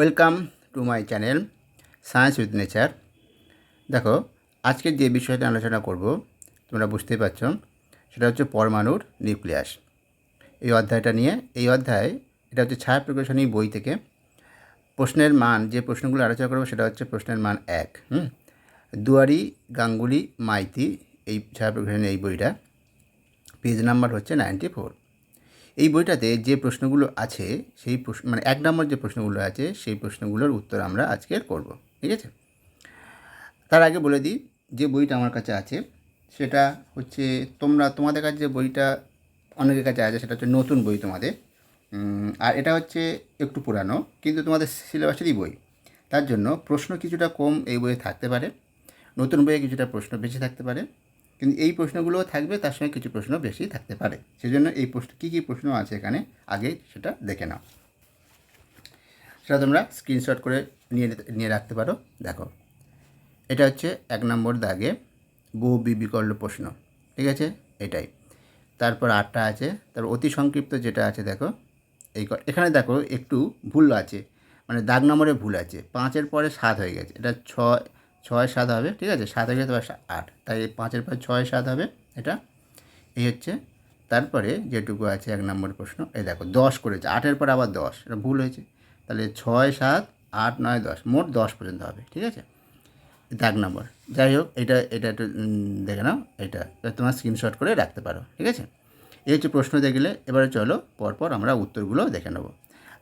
Welcome to my channel science with nature. দেখো আজকের যে বিষয়টা আলোচনা করব, তোমরা বুঝতেই পারছ, সেটা হচ্ছে পরমাণুর নিউক্লিয়াস। এই অধ্যায়টা নিয়ে, এই অধ্যায় এটা হচ্ছে ছায়া প্রকাশনী বই থেকে প্রশ্নের মান, যে প্রশ্নগুলো আলোচনা করব সেটা হচ্ছে প্রশ্নের মান এক, হুম? দুয়ারি, গাঙ্গুলি, মাইতি, এই ছায়া প্রকাশনী এই বইটা। পেজ নাম্বার হচ্ছে নাইনটি ফোর। এই বইটাতে যে প্রশ্নগুলো আছে, সেই প্রশ্ন মানে এক নম্বর যে প্রশ্নগুলো আছে, সেই প্রশ্নগুলোর উত্তর আমরা আজকে করব, ঠিক আছে? তার আগে বলে দিই, যে বইটা আমার কাছে আছে, সেটা হচ্ছে তোমরা, তোমাদের কাছে যে বইটা অনেকের কাছে আছে, সেটা হচ্ছে নতুন বই তোমাদের আর এটা হচ্ছে একটু পুরানো, কিন্তু তোমাদের সিলেবাসেরই বই। তার জন্য প্রশ্ন কিছুটা কম এই বইয়ে থাকতে পারে, নতুন বইয়ে কিছুটা প্রশ্ন বেশি থাকতে পারে কিন্তু এই প্রশ্নগুলোও থাকবে, তার সঙ্গে কিছু প্রশ্ন বেশি থাকতে পারে। সেজন্য এই প্রশ্ন, কী কী প্রশ্ন আছে এখানে, আগে সেটা দেখে নাও। সেটা তোমরা স্ক্রিনশট করে নিয়ে নিয়ে রাখতে পারো। দেখো, এটা হচ্ছে এক নম্বর দাগে বহু বিকল্প প্রশ্ন, ঠিক আছে? এটাই। তারপর আটটা আছে তারপর অতি সংক্ষিপ্ত যেটা আছে, দেখো, এই এখানে দেখো একটু ভুল আছে মানে দাগ নম্বরে ভুল আছে। পাঁচের পরে সাত হয়ে গেছে, এটা ছয় ছয় সাত হবে, ঠিক আছে? সাত হয়ে গেছে বা আট। তাই এই পাঁচের পরে ছয় সাত হবে এটা। এই হচ্ছে। তারপরে যেটুকু আছে এক নম্বর প্রশ্ন, এই দেখো, দশ করেছে। আটের পর আবার দশ, এটা ভুল হয়েছে। তাহলে ছয় সাত আট নয় দশ, মোট দশ পর্যন্ত হবে, ঠিক আছে? দাগ নম্বর। যাই হোক, এটা এটা একটু দেখে নাও, এটা এটা তোমার স্ক্রিনশট করে রাখতে পারো, ঠিক আছে? এই হচ্ছে প্রশ্ন দেখলে, এবারে চলো, পরপর আমরা উত্তরগুলো দেখে নেব।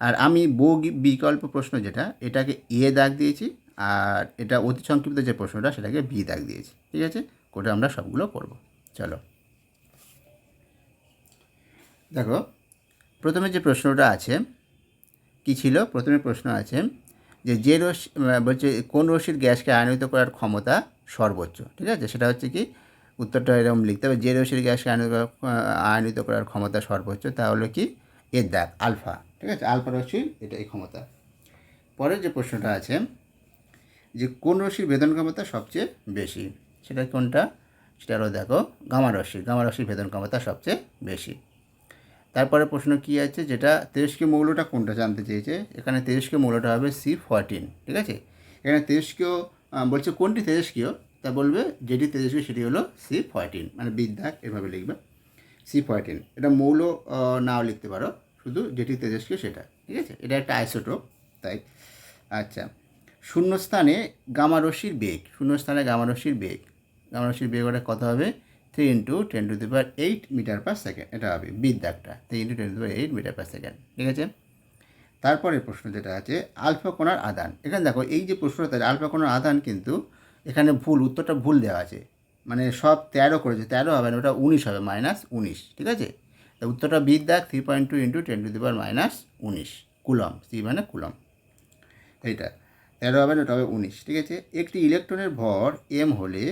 আর আমি বো বিকল্প প্রশ্ন যেটা, এটাকে এ দাগ দিয়েছি আর এটা অতি সংক্ষিপ্ত যে প্রশ্নটা, সেটাকে বি দাগ দিয়েছি। ঠিক আছে? কোটা আমরা সবগুলো করব। চলো। দেখো, প্রথমে যে প্রশ্নটা আছে, কি ছিল? প্রথমে প্রশ্ন আছে যে যে রশ্মি বলছে কোন রশ্মির গ্যাসকে আয়নিত করার ক্ষমতা সর্বোচ্চ? ঠিক আছে? সেটা হচ্ছে কি, উত্তরটা এরকম লিখতে হবে, যে রশ্মির গ্যাসকে আয়নিত আয়নিত করার ক্ষমতা সর্বোচ্চ, তা হলো কি? এর দাগ, আলফা। ঠিক আছে? আলফা রশ্মির, এটাই ক্ষমতা। পরের যে প্রশ্নটা আছে যে কোন রশ্মির ভেদন ক্ষমতা সবচেয়ে বেশি? সেটা কোনটা? সেটা হলো দেখো, গামা রশ্মি, গামা রশ্মির ভেদন ক্ষমতা সবচেয়ে বেশি। তারপরে প্রশ্ন কি আছে? যেটা তেজস্ক্রিয় মৌলটা কোনটা জানতে চেয়েছে? এখানে তেজস্ক্রিয় মৌলটা হবে সি ফোরটিন, ঠিক আছে? এখানে তেজস্ক্রিয় বলছে কোনটি তেজস্ক্রিয়? তা বলবে যেটি তেজস্ক্রিয় সেটি হলো সি ফোরটিন মানে বিদ্যাক এভাবে লিখবে। সি ফোরটিন, এটা মৌল নাও লিখতে পারো। শুধু যেটি তেজস্ক্রিয় সেটা, ঠিক আছে? এটা একটা আইসোটোপ, তাই। আচ্ছা শূন্যস্থানে গামারশ্মির বেগ, শূন্যস্থানে গামারশ্মির বেগ। গামারশ্মির বেগ ওটা কত হবে? Three into ten to the power eight metre per second এটা হবে বিদ্যাকটা three into ten to power eight metre per second ঠিক আছে? তারপরে প্রশ্ন যেটা আছে, আলফা কোণার আদান এখানে দেখো, এই যে প্রশ্নটা আলফা কোণার আদান কিন্তু এখানে ভুল, উত্তরটা ভুল দেওয়া আছে। মানে সব তেরো করেছে, তেরো হবে না, ওটা উনিশ হবে মাইনাস উনিশ। ঠিক আছে? উত্তরটা বিদ্যাক three point two into ten to the power minus উনিশ। কুলম সি মানে কুলম এইটা। তেরো হবে না ওটা হবে উনিশ, ঠিক আছে? একটি ইলেকট্রনের ভর এম হলে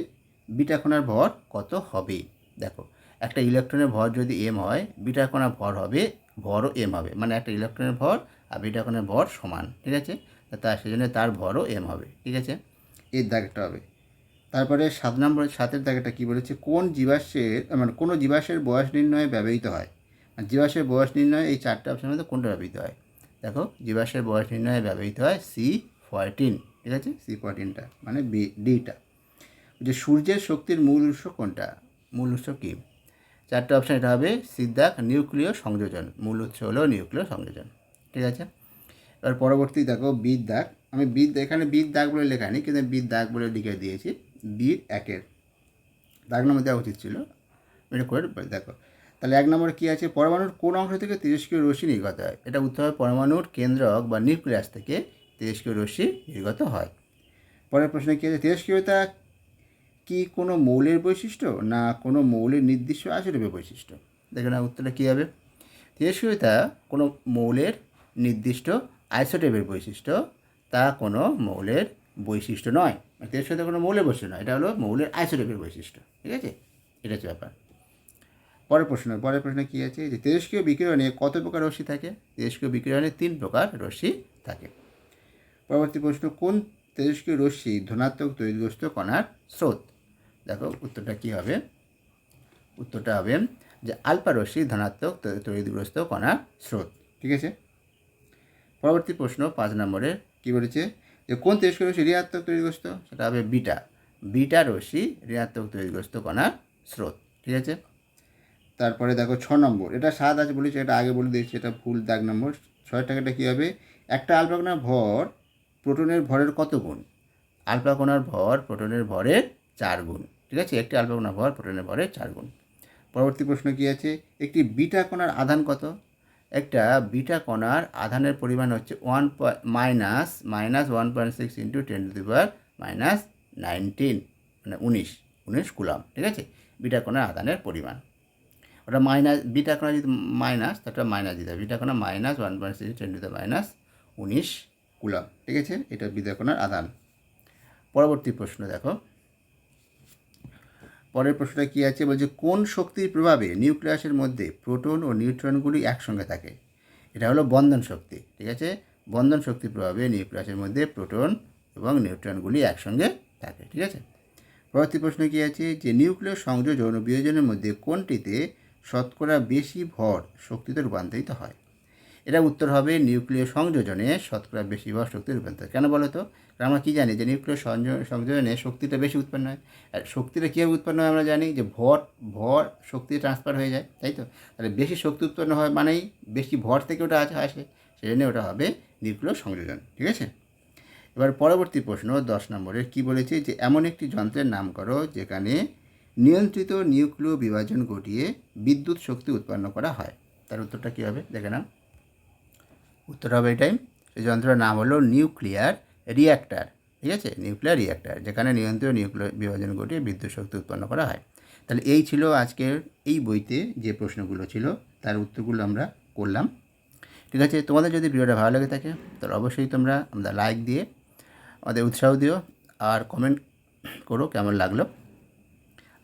বিটা কণার ভর কত হবে? দেখো, একটা ইলেকট্রনের ভর যদি এম হয় বিটা কণার ভর হবে, ভরও এম হবে মানে একটা ইলেকট্রনের ভর আর বিটা কণার ভর সমান, ঠিক আছে? তা সেজন্য তার ভরও এম হবে, ঠিক আছে? এর দাগটা হবে। তারপরে সাত নম্বর, সাতের দাগটা কী বলেছে? কোন জীবাশ্মের মানে কোনো জীবাশ্মের বয়স নির্ণয়ে ব্যবহৃত হয়? মানে জীবাশ্মের বয়স নির্ণয়ে এই চারটে অপশনের মধ্যে কোনটা ব্যবহৃত হয়? দেখো, জীবাশ্মের বয়স নির্ণয়ে ব্যবহৃত হয় সি ফোরটিন ঠিক আছে সি ফোরটিনটা মানে বি ডিটা যে সূর্যের শক্তির মূল উৎস কোনটা? মূল উৎস কী? চারটে অপশান এটা হবে সিদ্ধাক, নিউক্লিয় সংযোজন। মূল উৎস হলো নিউক্লিয় সংযোজন। ঠিক আছে? এবার পরবর্তী দেখো বিদ দাগ আমি বিদ, এখানে বিদ দাগ বলে লেখা নেই, কিন্তু বিদ দাগ বলে লিখে দিয়েছি। বিদ একের। দাগ নম্বর দেওয়া উচিত ছিল। এটা করে দেখো। তাহলে এক নম্বরে কী আছে? পরমাণুর কোন অংশ থেকে তেজস্ক্রিয় রশ্মি নির্গত হয়? এটা উত্তর হবে পরমাণুর কেন্দ্রক বা নিউক্লিয়াস থেকে তেজস্ক্রিয় রশ্মি নির্গত হয়। পরের প্রশ্নে কী? আছে তেজস্ক্রিয়তা কি কোনো মৌলের বৈশিষ্ট্য না কোনো মৌলের নির্দিষ্ট আচরণের বৈশিষ্ট্য? দেখে না উত্তরটা কী হবে? তেজস্ক্রিয়তা কোনো মৌলের নির্দিষ্ট আইসোটেপের বৈশিষ্ট্য তা কোনো মৌলের বৈশিষ্ট্য নয়। মানে তেজস্ক্রিয়তা কোনো মৌলের বৈশিষ্ট্য নয়, এটা হলো মৌলের আইসোটেপের বৈশিষ্ট্য, ঠিক আছে? এটা হচ্ছে ব্যাপার। পরের প্রশ্ন পরের প্রশ্ন কী আছে? যে তেজস্ক্রিয় বিকিরণে কত প্রকার রশ্মি থাকে? তেজস্ক্রিয় বিকিরণে তিন প্রকার রশ্মি থাকে। পরবর্তী প্রশ্ন, কোন তেজস্ক্রিয় রশ্মি ধনাত্মক তৈরিগ্রস্ত কণার স্রোত? দেখো উত্তরটা কী হবে? উত্তরটা হবে যে আলফা রশ্মি ধনাত্মক তৈরিগ্রস্ত কণার স্রোত। ঠিক আছে? পরবর্তী প্রশ্ন পাঁচ নম্বরে কী বলেছে? যে কোন তেজস্ক্রিয় রশ্মি ঋণাত্মক তৈরিগ্রস্ত সেটা হবে বিটা। বিটা রশ্মি ঋণাত্মক তৈরিগ্রস্ত কণার স্রোত। ঠিক আছে? তারপরে দেখো ছ নম্বর, এটা সাত আছে বলেছে, এটা আগে বলে দিয়েছি, এটা ভুল দাগ নম্বর। ছয় টাকাটা কী হবে? একটা আলফা কণার ভর প্রোটনের ভরের কত গুণ? আলফা কণার ভর প্রোটনের ভরের চার গুণ। ঠিক আছে? একটি আলফা কণার ভর প্রোটনের ভরের চার গুণ। পরবর্তী প্রশ্ন কী আছে? একটি বিটা কণার আধান কত? একটা বিটা কণার আধানের পরিমাণ হচ্ছে one minus minus one point six into ten to the power minus nineteen মানে উনিশ উনিশ কুলাম। ঠিক আছে? বিটা কণার আধানের পরিমাণ। ওটা মাইনাস বিটা কণা যদি মাইনাস তাটা মাইনাস দিতে হবে। বিটা কণা minus one point six ten to the minus উনিশ কুলাম, ঠিক আছে? এটা বিটা কণার আধান। পরবর্তী প্রশ্ন দেখো। পরের প্রশ্নটা কী আছে? বলছে, কোন শক্তির প্রভাবে নিউক্লিয়াসের মধ্যে প্রোটন ও নিউট্রনগুলি একসঙ্গে থাকে? এটা হলো বন্ধন শক্তি, ঠিক আছে? বন্ধন শক্তির প্রভাবে নিউক্লিয়াসের মধ্যে প্রোটন এবং নিউট্রনগুলি একসঙ্গে থাকে, ঠিক আছে? পরবর্তী প্রশ্ন কী আছে? যে, নিউক্লিয় সংযোজন ও বিয়োজনের মধ্যে কোনটিতে শতকরা বেশি ভর শক্তিতে রূপান্তরিত হয়? এটা উত্তর হবে নিউক্লিয় সংযোজনে শতকরা বেশি ভর শক্তি রূপান্তর। কেন বলো তো? আমরা কী জানি যে নিউক্লিয় সংযোজনে শক্তিটা বেশি উৎপন্ন হয়। আর শক্তিটা কীভাবে উৎপন্ন হয় আমরা জানি যে ভর ভর শক্তি ট্রান্সফার হয়ে যায়, তাই তো? তাহলে বেশি শক্তি উৎপন্ন হয় মানেই বেশি ভর থেকে ওটা আছে আসে। সেই জন্য ওটা হবে নিউক্লিয় সংযোজন, ঠিক আছে? এবার পরবর্তী প্রশ্ন দশ নম্বরের কি বলেছে যে এমন একটি যন্ত্রের নাম করো যেখানে নিয়ন্ত্রিত নিউক্লিয় বিভাজন ঘটিয়ে বিদ্যুৎ শক্তি উৎপন্ন করা হয়? তার উত্তরটা কী হবে? দেখে নাও। উত্তর হবে এটাই। সেই যন্ত্রের নাম হলো নিউক্লিয়ার রিয়্যাক্টার ঠিক আছে? নিউক্লিয়ার রিয়্যাক্টার যেখানে নিয়ন্ত্রিত নিউক্লিয়ার বিভাজন ঘটিয়ে বিদ্যুৎ শক্তি উৎপন্ন করা হয়। তাহলে এই ছিল আজকের এই বইতে যে প্রশ্নগুলো ছিল, তার উত্তরগুলো আমরা করলাম। ঠিক আছে? তোমাদের যদি ভিডিওটা ভালো লেগে থাকে, তাহলে অবশ্যই তোমরা আমাদের লাইক দিয়ে আমাদের উৎসাহ দিও, আর কমেন্ট করো কেমন লাগল।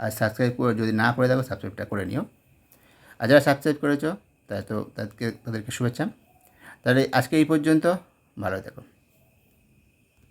আর সাবস্ক্রাইব করে, যদি না করে থাকো সাবস্ক্রাইবটা করে নিও। আর যারা সাবস্ক্রাইব করেছ তাই তো, তাদেরকে তাদেরকে শুভেচ্ছা। তাহলে আজকে এই পর্যন্ত ভালো থেকো